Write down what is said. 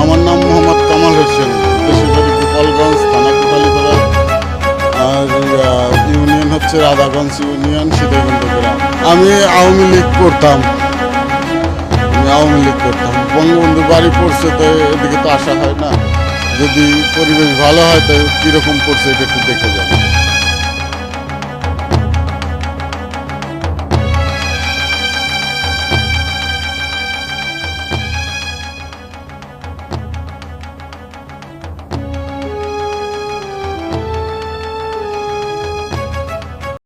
আমার নাম মোহাম্মদ কামাল হোসেন। বেশিরভাগ গোপালগঞ্জ থানা কোপালিপাড়া আর ইউনিয়ন হচ্ছে রাধাগঞ্জ ইউনিয়ন সীতাকুণ্ড আমি আওয়ামী লীগ করতাম। আমি আওয়ামী লীগ করতাম। বঙ্গবন্ধু বাড়ি পড়ছে তো এদিকে তো আসা হয় না। যদি পরিবেশ ভালো হয় তো কীরকম পড়ছে এটা একটু দেখে যাবে